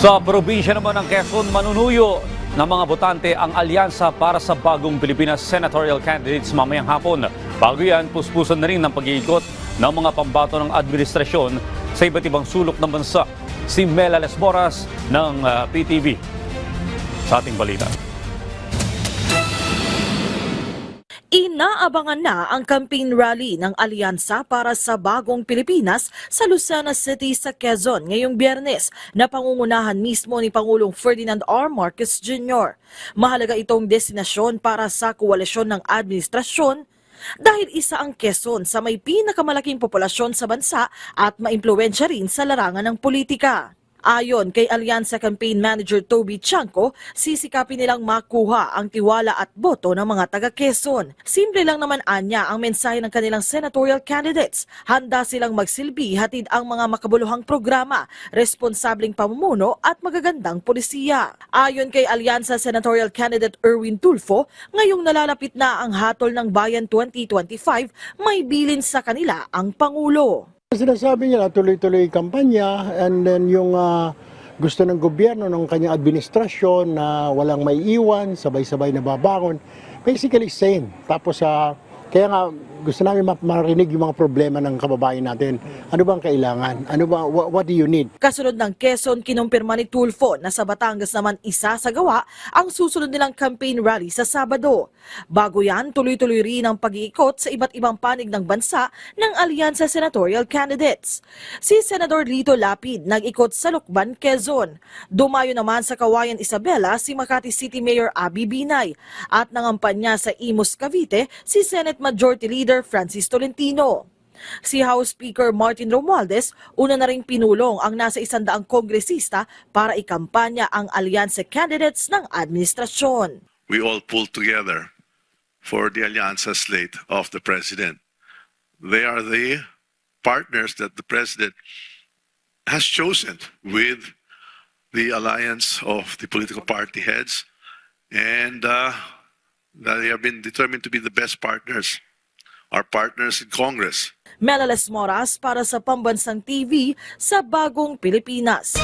Sa probinsya naman ng Quezon, manunuyo ng mga botante ang alyansa para sa bagong Pilipinas senatorial candidates mamayang hapon. Bago yan, puspusan na rin ng pag-iikot ng mga pambato ng administrasyon sa iba't ibang sulok ng bansa. Si Mela Lesboras ng ah, PTV sa ating balita. Inaabangan na ang campaign rally ng Alyansa para sa Bagong Pilipinas sa Lucena City sa Quezon ngayong biyernes na pangungunahan mismo ni Pangulong Ferdinand R. Marcos Jr. Mahalaga itong destinasyon para sa koalisyon ng administrasyon dahil isa ang Quezon sa may pinakamalaking populasyon sa bansa at maimpluwensya rin sa larangan ng politika. Ayon kay Alyansa Campaign Manager Toby Chanco, sisikapin nilang makuha ang tiwala at boto ng mga taga Quezon. Simple lang naman anya ang mensahe ng kanilang senatorial candidates. Handa silang magsilbi hatid ang mga makabuluhang programa, responsableng pamumuno at magagandang polisiya. Ayon kay Alyansa Senatorial Candidate Erwin Tulfo, ngayong nalalapit na ang hatol ng Bayan 2025, may bilin sa kanila ang Pangulo. Sinasabi niya na tuloy-tuloy kampanya and then yung ah, gusto ng gobyerno ng kanyang administrasyon na walang may iwan, sabay-sabay na babangon. Basically same. Tapos sa kaya nga gusto namin ma- marinig yung mga problema ng kababayan natin. Ano bang kailangan? Ano ba what, what do you need? Kasunod ng Quezon, kinumpirma ni Tulfo na sa Batangas naman isa sa gawa ang susunod nilang campaign rally sa Sabado. Bago yan, tuloy-tuloy rin ang pag-iikot sa iba't ibang panig ng bansa ng Alyansa Senatorial Candidates. Si Senador Lito Lapid nag-ikot sa Lukban, Quezon. Dumayo naman sa Kawayan Isabela si Makati City Mayor Abby Binay at nangampanya sa Imus, Cavite si Senate Majority Leader Francis Tolentino. Si House Speaker Martin Romualdez una na ring pinulong ang nasa isandaang kongresista para ikampanya ang alyansa candidates ng administrasyon. we all pulled together for the Alianza slate of the president. They are the partners that the president has chosen with the alliance of the political party heads, and uh, they have been determined to be the best partners, our partners in Congress. Melales Moras para sa Pambansang TV sa Bagong Pilipinas.